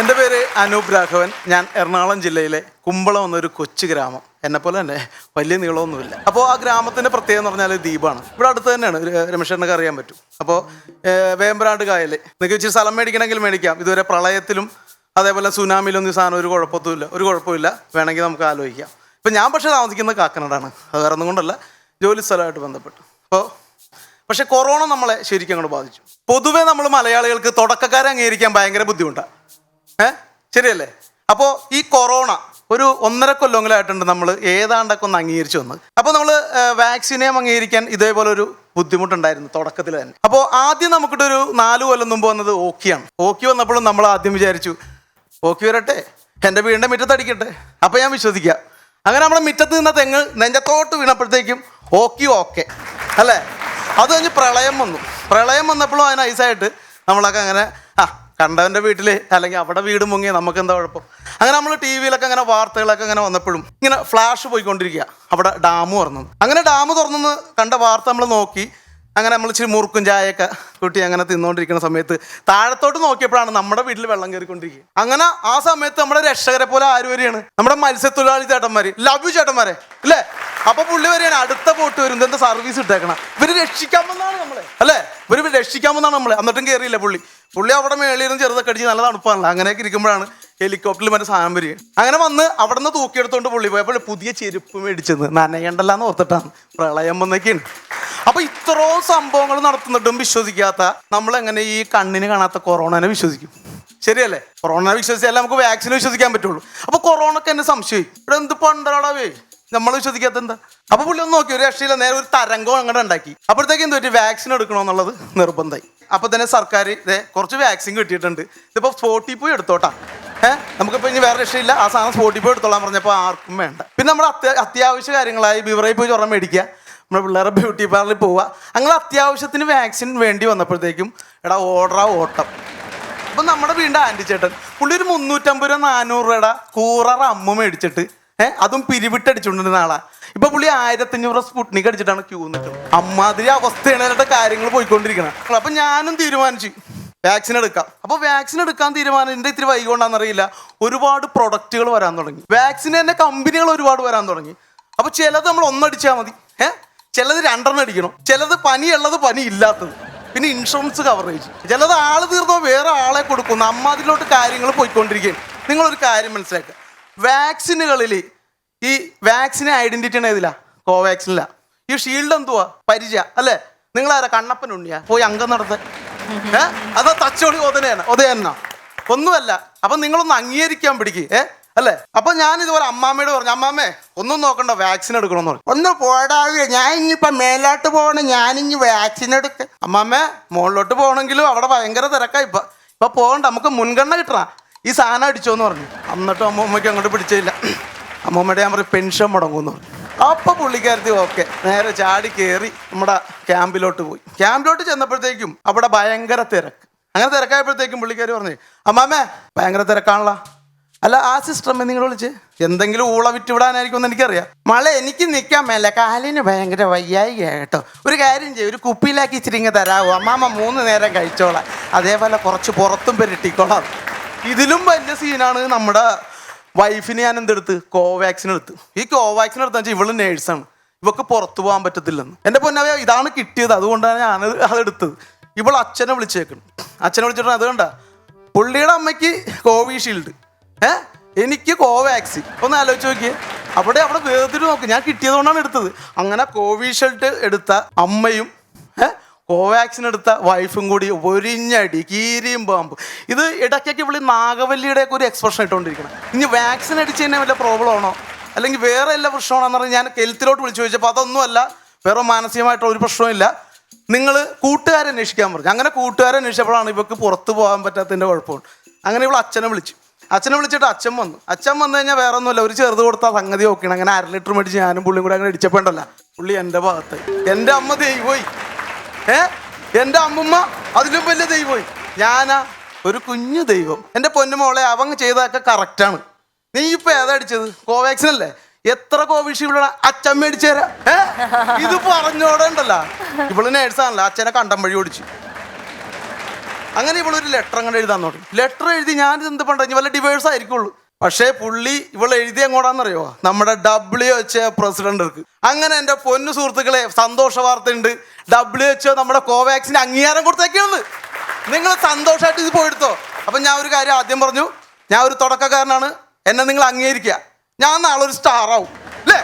എന്റെ പേര് അനൂപ് രാഘവൻ. ഞാൻ എറണാകുളം ജില്ലയിലെ കുമ്പളം എന്നൊരു കൊച്ചു ഗ്രാമം. എന്നെ പോലെ തന്നെ വലിയ നീളമൊന്നുമില്ല. അപ്പോൾ ആ ഗ്രാമത്തിന്റെ പ്രത്യേകത എന്ന് പറഞ്ഞാൽ ദ്വീപാണ്. ഇവിടെ അടുത്ത് തന്നെയാണ് ഒരു രമേശനൊക്കെ അറിയാൻ പറ്റും. അപ്പോൾ വേമ്പനാട് കായൽ നിങ്ങൾക്ക് ഇച്ചിരി സ്ഥലം മേടിക്കണമെങ്കിൽ മേടിക്കാം. ഇതുവരെ പ്രളയത്തിലും അതേപോലെ സുനാമിയിലൊന്നും സാധനം ഒരു കുഴപ്പത്തുമില്ല ഒരു കുഴപ്പമില്ല. വേണമെങ്കിൽ നമുക്ക് ആലോചിക്കാം. ഇപ്പം ഞാൻ പക്ഷേ താമസിക്കുന്നത് കാക്കനാടാണ്. അത് വേറെ ഒന്നും കൊണ്ടല്ല. ജോലി സ്ഥലമായിട്ട് ബന്ധപ്പെട്ട്. അപ്പോൾ പക്ഷേ കൊറോണ നമ്മളെ ശരിക്കും അങ്ങോട്ട് ബാധിച്ചു. പൊതുവേ നമ്മൾ മലയാളികൾക്ക് തുടക്കക്കാരെ അംഗീകരിക്കാൻ ഭയങ്കര ബുദ്ധിമുട്ടാണ് ഏ? ശരിയല്ലേ? അപ്പോൾ ഈ കൊറോണ ഒരു ഒന്നര കൊല്ലങ്ങളായിട്ടുണ്ട് നമ്മൾ ഏതാണ്ടൊക്കെ ഒന്ന് അംഗീകരിച്ചു വന്നത്. അപ്പോൾ നമ്മൾ വാക്സിനെയും അംഗീകരിക്കാൻ ഇതേപോലെ ഒരു ബുദ്ധിമുട്ടുണ്ടായിരുന്നു തുടക്കത്തിൽ തന്നെ. അപ്പോൾ ആദ്യം നമുക്കിട്ട് ഒരു നാല് കൊല്ലം മുമ്പ് വന്നത് ഓക്കിയാണ്. ഓക്കി വന്നപ്പോഴും നമ്മൾ ആദ്യം വിചാരിച്ചു ഓക്കി വരട്ടെ എന്റെ വീടിന്റെ മുറ്റത്തടിക്കട്ടെ അപ്പോൾ ഞാൻ വിശ്വസിക്കാം. അങ്ങനെ നമ്മുടെ മുറ്റത്ത് നിന്ന തെങ്ങ് നെഞ്ചത്തോട്ട് വീണപ്പോഴത്തേക്കും ഓക്കി ഓക്കെ അല്ലേ? അത് കഴിഞ്ഞ് പ്രളയം വന്നു. പ്രളയം വന്നപ്പോഴും അതിന് ഐസായിട്ട് നമ്മളൊക്കെ അങ്ങനെ കണ്ടവന്റെ വീട്ടിൽ അല്ലെങ്കിൽ അവിടെ വീട് മുങ്ങി നമുക്ക് എന്താ കുഴപ്പം? അങ്ങനെ നമ്മൾ ടി വിയിലൊക്കെ അങ്ങനെ വാർത്തകളൊക്കെ അങ്ങനെ വന്നപ്പോഴും ഇങ്ങനെ ഫ്ലാഷ് പോയിക്കൊണ്ടിരിക്കുക. അവിടെ ഡാം തുറന്നു. അങ്ങനെ ഡാം തുറന്നെന്ന് കണ്ട വാർത്ത നമ്മൾ നോക്കി. അങ്ങനെ നമ്മൾ ഇച്ചിരി മുറുക്കും ചായയൊക്കെ കൂട്ടി അങ്ങനെ തിന്നുകൊണ്ടിരിക്കുന്ന സമയത്ത് താഴത്തോട്ട് നോക്കിയപ്പോഴാണ് നമ്മുടെ വീട്ടിൽ വെള്ളം കയറിക്കൊണ്ടിരിക്കുക. അങ്ങനെ ആ സമയത്ത് നമ്മുടെ രക്ഷകരെ പോലെ ആര് വരികയാണ്? നമ്മുടെ മത്സ്യത്തൊഴിലാളി ചേട്ടന്മാര്. ലവ് യു ചേട്ടന്മാരെ. അല്ലേ? അപ്പൊ പുള്ളി വരെയാണ് അടുത്ത ബോട്ട് വരും. എന്താ സർവീസ് ഇട്ടേക്കണം? ഇവർ രക്ഷിക്കാമെന്നാണ് നമ്മളെ. അല്ലേ? ഇവർ രക്ഷിക്കാമെന്നാണ് നമ്മളെ. എന്നിട്ടും കയറിയില്ല പുള്ളി. പുള്ളി അവിടെ മേളിയിരുന്ന് ചെറുതൊക്കെ അടിച്ച് നല്ല തണുപ്പാണല്ലോ. അങ്ങനെയൊക്കെ ഇരിക്കുമ്പോഴാണ് ഹെലികോപ്റ്ററിൽ മറ്റേ സാധനം വരിക. അങ്ങനെ വന്ന് അവിടെ നിന്ന് തൂക്കിയെടുത്തോണ്ട് പുള്ളി പോയപ്പോൾ പുതിയ ചെരുപ്പ് മേടിച്ചത് നനയണ്ടല്ലാന്ന് ഓർത്തിട്ടാണ്. പ്രളയം വന്നൊക്കെയാണ് അപ്പൊ ഇത്രയോ സംഭവങ്ങൾ നടത്തുന്നിട്ടും വിശ്വസിക്കാത്ത നമ്മൾ എങ്ങനെ ഈ കണ്ണിന് കാണാത്ത കൊറോണനെ വിശ്വസിക്കും? ശരിയല്ലേ? കൊറോണ വിശ്വസിച്ചാലേ നമുക്ക് വാക്സിൻ വിശ്വസിക്കാൻ പറ്റുള്ളൂ. അപ്പൊ കൊറോണക്ക് എന്നെ സംശയം ഇവിടെ എന്ത് പണ്ടടാവേ നമ്മൾ വിശ്വസിക്കാത്ത എന്താ? അപ്പൊ പുള്ളി ഒന്ന് നോക്കി ഒരു രക്ഷയില്ല നേരെ ഒരു തരംഗം അങ്ങോട്ട് ഉണ്ടാക്കി. അപ്പോഴത്തേക്ക് എന്ത് പറ്റി? വാക്സിൻ എടുക്കണോ എന്നുള്ളത് നിർബന്ധമായി. അപ്പൊ തന്നെ സർക്കാർ ഇതേ കുറച്ച് വാക്സിൻ കിട്ടിയിട്ടുണ്ട്. ഇതിപ്പോ സ്പോട്ടിൽ പോയി എടുത്തോട്ടാ. ഏഹ് നമുക്കിപ്പോ ഇനി വേറെ രക്ഷയില്ല. ആ സാധനം സ്പോട്ടിൽ പോയി എടുത്തോളാൻ പറഞ്ഞപ്പോൾ ആർക്കും വേണ്ട. പിന്നെ നമ്മൾ അത്യ അത്യാവശ്യ കാര്യങ്ങളായി ബിവറയിൽ പോയി ചൊറം മേടിക്കുക. നമ്മുടെ പിള്ളേരെ ബ്യൂട്ടി പാർലറിൽ പോവുക. അങ്ങനെ അത്യാവശ്യത്തിന് വാക്സിൻ വേണ്ടി വന്നപ്പോഴത്തേക്കും എടാ ഓർഡറാ ഓട്ടം. അപ്പൊ നമ്മുടെ വീണ്ടും ആന്റി ചേട്ടൻ പുള്ളി ഒരു മുന്നൂറ്റമ്പത് രൂപ നാനൂറ് രൂപയുടെ കൂററ അമ്മ മേടിച്ചിട്ട് ഏഹ് അതും പിരിവിട്ടടിച്ചുകൊണ്ടിരുന്ന ആളാ ഇപ്പൊ പുള്ളി ആയിരത്തഞ്ഞൂറ് സ്പുട്നിക് അടിച്ചിട്ടാണ് ക്യൂ നിൽക്കുന്നത്. അമ്മാതിരി അവസ്ഥയാണ് അവരുടെ കാര്യങ്ങൾ പോയിക്കൊണ്ടിരിക്കണം അപ്പൊ ഞാനും തീരുമാനിച്ചു വാക്സിൻ എടുക്കാം. അപ്പൊ വാക്സിൻ എടുക്കാൻ തീരുമാനം എന്റെ ഇത്തിരി വൈകൊണ്ടാണെന്നറിയില്ല ഒരുപാട് പ്രൊഡക്റ്റുകൾ വരാൻ തുടങ്ങി. വാക്സിൻ തന്നെ കമ്പനികൾ ഒരുപാട് വരാൻ തുടങ്ങി. അപ്പൊ ചിലത് നമ്മൾ ഒന്നടിച്ചാൽ മതി. ഏഹ് ചിലത് രണ്ടെണ്ണം അടിക്കണം. ചിലത് പനിയുള്ളത് പനി ഇല്ലാത്തത്. പിന്നെ ഇൻഷുറൻസ് കവറേജ് ചിലത് ആൾ തീർന്നോ വേറെ ആളെ കൊടുക്കുന്നു. അമ്മാതിലോട്ട് കാര്യങ്ങൾ പോയിക്കൊണ്ടിരിക്കുകയാണ്. നിങ്ങളൊരു കാര്യം മനസ്സിലാക്കുക. വാക്സിനുകളിൽ ഈ വാക്സിനെ ഐഡന്റിറ്റി ആണ് ഇതിലാ കോവാക്സിനില്ല ഈ ഷീൽഡ് എന്തുവാ? പരിചയ. അല്ലേ? ആരാ കണ്ണപ്പൻ ഉണ്ണിയാ. പോയി അംഗം നടത്ത. ഏ? അതോ തച്ചോളി ഒതനെയാണ് ഒതയെന്നാ ഒന്നുമല്ല. അപ്പൊ നിങ്ങളൊന്ന് അംഗീകരിക്കാൻ പിടിക്ക്. ഏ? അല്ലേ? അപ്പൊ ഞാൻ ഇതുപോലെ അമ്മാമ്മയോട് പറഞ്ഞു അമ്മാമ്മേ ഒന്നും നോക്കണ്ട. വാക്സിൻ എടുക്കണമെന്ന് പറഞ്ഞു. ഒന്ന് പോടാവേ. ഞാൻ ഇനിയിപ്പൊ മേലോട്ട് പോകണം. ഞാനിനി വാക്സിൻ എടുക്ക അമ്മാമ്മേ മുകളിലോട്ട് പോകണമെങ്കിലും അവിടെ ഭയങ്കര തിരക്കാ. ഇപ്പൊ ഇപ്പൊ പോകണ്ട. നമുക്ക് മുൻഗണന കിട്ടണ. ഈ സാധനം അടിച്ചോന്ന് പറഞ്ഞു. എന്നിട്ടും അമ്മൂമ്മയ്ക്ക് അങ്ങോട്ട് പിടിച്ചില്ല. അമ്മൂമ്മയുടെ ഞാൻ പറയും പെൻഷൻ മുടങ്ങുന്നു. അപ്പൊ പുള്ളിക്കാരത്തി ഓക്കെ. നേരെ ചാടി കയറി നമ്മുടെ ക്യാമ്പിലോട്ട് പോയി. ക്യാമ്പിലോട്ട് ചെന്നപ്പോഴത്തേക്കും അവിടെ ഭയങ്കര തിരക്ക്. അങ്ങനെ തിരക്കായപ്പോഴത്തേക്കും പുള്ളിക്കാരി പറഞ്ഞു അമ്മാമേ ഭയങ്കര തിരക്കാണല്ലോ. അല്ല ആ സിസ്റ്റർ നിങ്ങൾ വിളിച്ച്? എന്തെങ്കിലും ഊള വിറ്റ് വിടാനായിരിക്കും എന്ന് എനിക്കറിയാം. മള എനിക്ക് നിൽക്കാൻ മേല കാലിന് ഭയങ്കര വയ്യായി കേട്ടോ. ഒരു കാര്യം ചെയ്യും ഒരു കുപ്പിയിലാക്കി ഇച്ചിരി ഇങ്ങ് തരാവോ? അമ്മാമ്മ മൂന്ന് നേരം കഴിച്ചോളാം. അതേപോലെ കുറച്ച് പുറത്തും പെരട്ടിക്കോളാം. ഇതിലും വലിയ സീനാണ് നമ്മുടെ വൈഫിന് ഞാൻ എന്തെടുത്ത്? കോവാക്സിൻ എടുത്ത്. ഈ കോവാക്സിൻ എടുത്താൽ വെച്ചാൽ ഇവൾ നേഴ്സാണ് ഇവക്ക് പുറത്തു പോകാൻ പറ്റത്തില്ലെന്ന്. എന്റെ പൊന്നവ ഇതാണ് കിട്ടിയത്. അതുകൊണ്ടാണ് ഞാൻ അതെടുത്തത്. ഇവൾ അച്ഛനെ വിളിച്ചേക്കണം. അച്ഛനെ വിളിച്ചിട്ട് അത് കണ്ട? പുള്ളിയുടെ അമ്മയ്ക്ക് കോവിഷീൽഡ് ഏ? എനിക്ക് കോവാക്സിൻ ഒന്ന് ആലോചിച്ച് നോക്കിയേ. അവിടെ അവിടെ വേർതിരി നോക്ക്. ഞാൻ കിട്ടിയതുകൊണ്ടാണ് എടുത്തത്. അങ്ങനെ കോവിഷീൽഡ് എടുത്ത അമ്മയും കോവാക്സിൻ എടുത്ത വൈഫും കൂടി ഒരിഞ്ഞടി കീരിയും പാമ്പ്. ഇത് ഇടയ്ക്കൊക്കെ വിളി നാഗവല്ലിയുടെ ഒരു എക്സ്പ്രഷൻ ഇട്ടുകൊണ്ടിരിക്കണം ഇനി വാക്സിൻ അടിച്ച് തന്നെ വല്ല പ്രോബ്ലം ആണോ? അല്ലെങ്കിൽ വേറെ എല്ലാ പ്രശ്നമാണെന്ന് പറഞ്ഞ് ഞാൻ കെൽത്തിലോട്ട് വിളിച്ചു ചോദിച്ചപ്പോൾ അതൊന്നുമല്ല വേറെ മാനസികമായിട്ടുള്ള ഒരു പ്രശ്നമില്ല നിങ്ങൾ കൂട്ടുകാരെ അന്വേഷിക്കാൻ പറഞ്ഞു. അങ്ങനെ കൂട്ടുകാരെ അന്വേഷിച്ചപ്പോഴാണ് ഇവർക്ക് പുറത്ത് പോകാൻ പറ്റാത്തതിന്റെ കുഴപ്പമുണ്ട്. അങ്ങനെ ഇവൾ അച്ഛനെ വിളിച്ചു. അച്ഛനെ വിളിച്ചിട്ട് അച്ഛൻ വന്നു. അച്ഛൻ വന്നു കഴിഞ്ഞാൽ വേറെ ഒന്നുമില്ല ഒരു ചെറുത് കൊടുത്താൽ സംഗതി നോക്കണം അങ്ങനെ അര ലിറ്റർ മേടിച്ച് ഞാനും പുള്ളിയും കൂടെ അങ്ങനെ ഇടിച്ചപ്പോണ്ടല്ല പുള്ളി എന്റെ ഭാഗത്ത് എന്റെ അമ്മ ദൈവമായി ഏ? എന്റെ അമ്മുമ്മ അതിലും വലിയ ദൈവമായി. ഞാനാ ഒരു കുഞ്ഞു ദൈവം. എന്റെ പൊന്നുമോളെ അവൻ ചെയ്തതൊക്കെ കറക്റ്റാണ് നീ ഇപ്പൊ ഏതാ അടിച്ചത്? കോവാക്സിൻ അല്ലേ? എത്ര കോവിഷീൽഡ് അച്ഛൻ മേടിച്ചേരാ ഏ? ഇത് പറഞ്ഞോടണ്ടല്ല. ഇവൾ നേഴ്സാണല്ലോ അച്ഛനെ കണ്ടം വഴി ഓടിച്ചു. അങ്ങനെ ഇവളൊരു ലെറ്റർ അങ്ങനെ എഴുതാൻ തുടങ്ങി. ലെറ്റർ എഴുതി ഞാൻ എന്ത് പണ്ടെങ്കിൽ വല്ല ഡിവേഴ്സ് ആയിരിക്കുള്ളൂ. പക്ഷേ പുള്ളി ഇവൾ എഴുതി എങ്ങോട്ടാന്നറിയോ നമ്മുടെ ഡബ്ല്യു എച്ച് പ്രസിഡന്റ് അങ്ങനെ എന്റെ പൊന്നു സുഹൃത്തുക്കളെ സന്തോഷ വാർത്തയുണ്ട്. ഡബ്ല്യു എച്ച് നമ്മുടെ കോവാക്സിന് അംഗീകാരം കൊടുത്തേക്കാണ്. നിങ്ങൾ സന്തോഷമായിട്ട് ഇത് പോയെടുത്തോ. അപ്പം ഞാൻ ഒരു കാര്യം ആദ്യം പറഞ്ഞു. ഞാൻ ഒരു തുടക്കക്കാരനാണ്. എന്നെ നിങ്ങൾ അംഗീകരിക്കുക. ഞാൻ നാളെ ഒരു സ്റ്റാർ ആവും അല്ലേ.